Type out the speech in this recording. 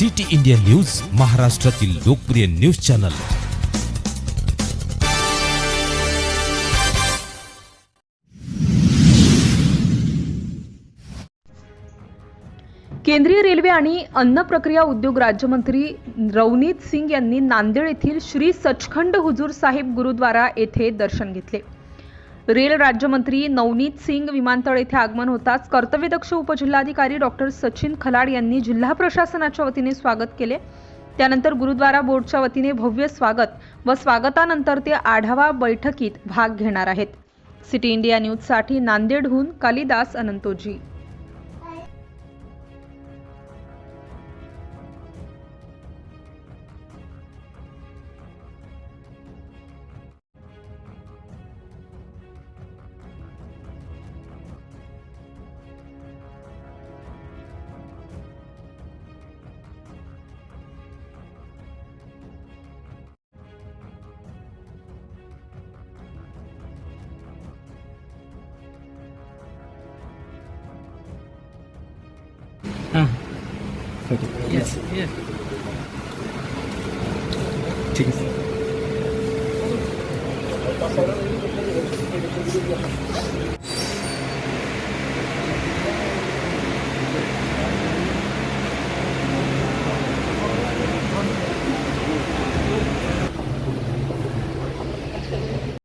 City India news महाराष्ट्रातील लोकप्रिय news channel. केंद्रीय रेल्वे आणि अन्न प्रक्रिया उद्योग राज्यमंत्री रवनीत सिंग यांनी नांदेड येथील श्री सचखंड हुजूर साहिब गुरुद्वारा येथे दर्शन घेतले. रेल राज्यमंत्री नवनीत सिंग विमानतळ येथे आगमन होताच कर्तव्यदक्ष उपजिल्हाधिकारी डॉक्टर सचिन खलाड यांनी जिल्हा प्रशासनाच्या वतीने स्वागत केले. त्यानंतर गुरुद्वारा बोर्डच्या वतीने भव्य स्वागत व स्वागतानंतर ते आढावा बैठकीत भाग घेणार आहेत. सिटी इंडिया न्यूजसाठी नांदेडहून कालिदास अनंतोजी. থাকি ঠিক আছে।